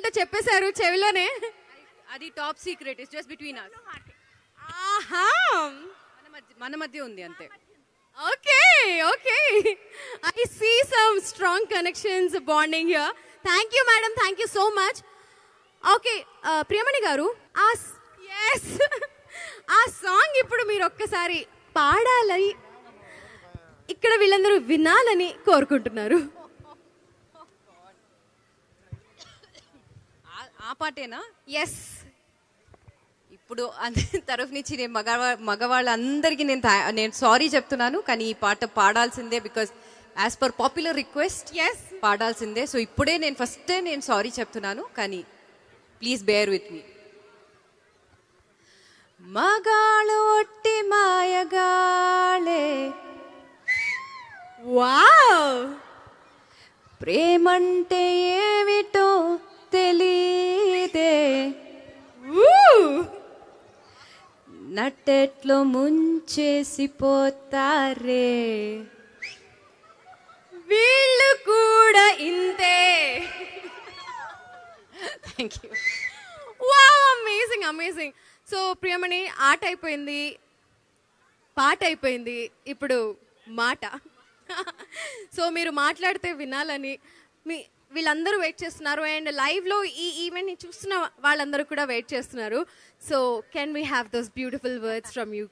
ఏంటో చెప్పేశారు చెవిలోనే. అది top secret is just between us ఆహా. మన మధ్య మన మధ్య ఉంది అంతే. Okay okay. I see some strong connections bonding here thank you madam thank you so much okay Priyamani గారు ఆ ఎస్ ఆ సాంగ్ ఇప్పుడు మీరు ఒక్కసారి పాడాలని ఇక్కడ వీళ్ళందరూ వినాలని కోరుకుంటున్నారు. ఆ- పాటేనా? ఎస్ ఇప్పుడు అందరి తరఫు నుంచి నేను మగవా మగవాళ్ళందరికీ నేను నేను సారీ చెప్తున్నాను కానీ ఈ పాట పాడాల్సిందే because as per popular requests పాడాల్సిందే. So ఇప్పుడే నేను ఫస్టే నేను సారీ చెప్తున్నాను కానీ ప్లీజ్ బేర్ విత్ మీ మగాళు ఒట్టి మాయగాళే వావ్ ప్రేమంటే ఏమిటో నట్టెట్లో ముంచేసిపోతారే వీళ్ళు కూడా ఇంతే. Thank you wow amazing amazing so Priyamani ఆట అయిపోయింది. పాట అయిపోయింది. ఇప్పుడు మాట. సో మీరు మాట్లాడితే వినాలని మీ వీళ్ళందరూ వెయిట్ చేస్తున్నారు. అండ్ లైవ్లో ఈ ఈవెంట్ని చూస్తున్న వాళ్ళందరూ కూడా వెయిట్ చేస్తున్నారు. So can we have those beautiful words from you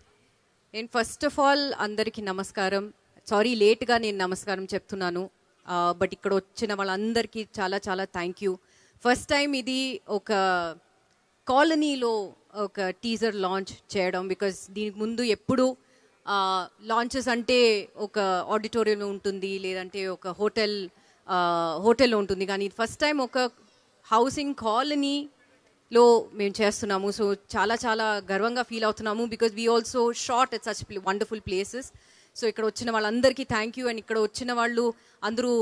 నేను ఫస్ట్ ఆఫ్ ఆల్ అందరికీ నమస్కారం. సారీ లేట్గా నేను నమస్కారం చెప్తున్నాను. బట్ ఇక్కడ వచ్చిన వాళ్ళందరికీ చాలా చాలా థ్యాంక్ యూ ఫస్ట్ టైం ఇది ఒక కాలనీలో ఒక టీజర్ లాంచ్ చేయడం బికాస్ దీనికి ముందు ఎప్పుడు లాంచెస్ అంటే ఒక ఆడిటోరియం ఉంటుంది లేదంటే ఒక హోటల్ హోటల్లో ఉంటుంది. కానీ ఫస్ట్ టైం ఒక హౌసింగ్ కాలనీలో మేము చేస్తున్నాము. సో చాలా చాలా గర్వంగా ఫీల్ అవుతున్నాము. Because we also shot at such wonderful places. So ఇక్కడ వచ్చిన వాళ్ళందరికీ థ్యాంక్ యూ. అండ్ ఇక్కడ వచ్చిన వాళ్ళు అందరూ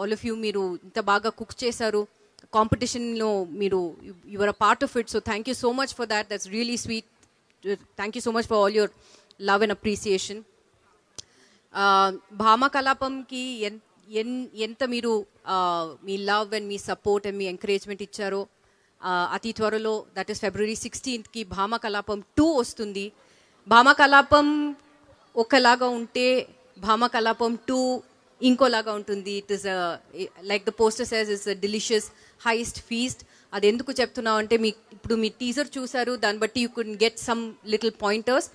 ఆల్ ఆఫ్ యూ మీరు ఇంత బాగా కుక్ చేశారు. కాంపిటీషన్లో మీరు your a part of it so thank you so much for that that's really sweet thank you so much for all your love and appreciation Bhama కలాపంకి ఎన్ ఎన్- ఎంత మీరు మీ లవ్ అండ్ మీ సపోర్ట్ అండ్ మీ ఎంకరేజ్మెంట్ ఇచ్చారో అతి త్వరలో దట్ ఈస్ ఫిబ్రవరి సిక్స్టీన్త్కి భామ కలాపం టూ వస్తుంది. భామ కలాపం ఒకలాగా ఉంటే భామ కలాపం టూ ఇంకోలాగా ఉంటుంది. It is like the poster size is delicious highest feast అది ఎందుకు చెప్తున్నావు అంటే మీ ఇప్పుడు మీ టీజర్ చూసారు దాన్ని బట్టి you could get some little pointers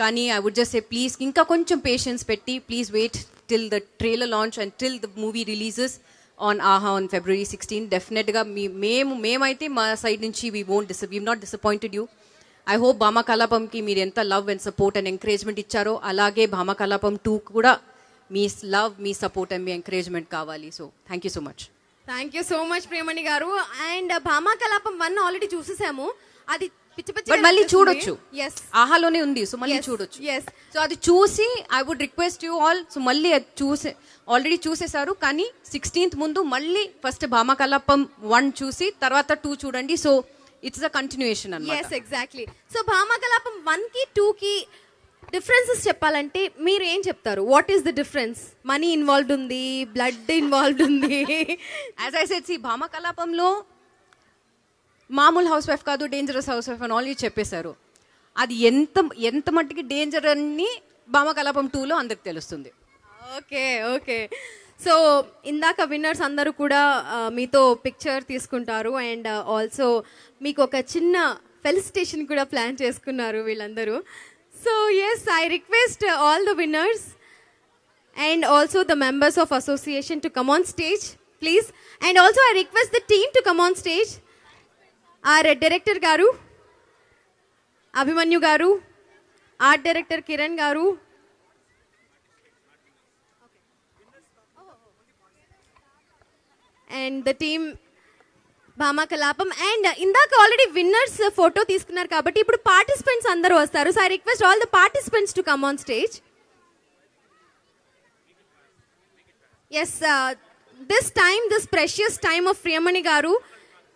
కానీ I would just say please ఇంకా కొంచెం పేషెన్స్ పెట్టి please wait till the trailer launch and till the movie releases on Aha on February sixteen డెఫినెట్గా మీ మేము మేమైతే మా సైడ్ నుంచి we won't dis we not disappointed you I hope Bhama కలాపంకి మీరు ఎంత love and support and encouragement ఇచ్చారో అలాగే భామ కలాపం టూ కూడా మీ లవ్ మీ సపోర్ట్ అండ్ మీ ఎంకరేజ్మెంట్ కావాలి. So thank you so much thank you so much Priyamani గారు. And భామ కలాపం వన్ ఆల్రెడీ చూసేసాము. అది పిచ్చి బట్ మళ్ళీ చూడొచ్చు. ఎస్ ఆహాలోనే ఉంది సో మళ్ళీ చూడొచ్చు. Yes. సో అది చూసి I would request you all so మళ్ళీ అది చూసే ఆల్రెడీ చూసేశారు కానీ సిక్స్టీన్త్ ముందు మళ్ళీ ఫస్ట్ భామకలాపం వన్ చూసి తర్వాత టూ చూడండి. సో ఇట్స్ అ కంటిన్యూయేషన్ అన్నమాట. Yes exactly so Bhama Kalapam వన్కి టూ కి డిఫరెన్సెస్ చెప్పాలంటే మీరు ఏం చెప్తారు? What is the difference money involved ఉంది బ్లడ్ ఇన్వాల్వ్డ్ ఉంది. యాజ్ ఐ సెట్ సి భామకలాపంలో మామూలు హౌస్ వైఫ్ కాదు డేంజరస్ హౌస్ వైఫ్ అని ఆల్రెడీ చెప్పేశారు. అది ఎంత ఎంత మట్టికి డేంజర్ అని భామకలాపం టూలో అందరికి తెలుస్తుంది. Okay okay. సో ఇందాక విన్నర్స్ అందరూ కూడా మీతో పిక్చర్ తీసుకుంటారు అండ్ ఆల్సో మీకు ఒక చిన్న ఫెలిసిటేషన్ కూడా ప్లాన్ చేసుకున్నారు వీళ్ళందరూ. So yes I request all the winners and also the members of association to come on stage please and also I request the team to come on stage our director గారు అభిమన్యు గారు art director Kiran గారు. And the team Bhamakalapam and ఇందాక already winners photo తీసుకున్నారు కాబట్టి ఇప్పుడు participants అందరూ వస్తారు. So I request all the participants to come on stage yes this time this precious time of Priyamani గారు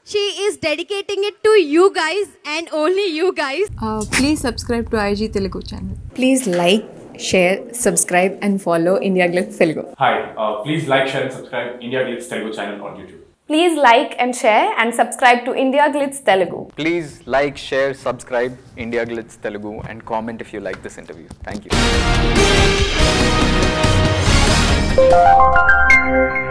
she is dedicating it to you guys and only you guys. Uh, please subscribe to IG Telugu channel. Please like, share, subscribe, and follow India Glitz Telugu. Hi, uh, please like, share, and subscribe India Glitz Telugu channel on YouTube. Please like and share and subscribe to India Glitz Telugu. Please like, share, subscribe India Glitz Telugu and comment if you like this interview. Thank you.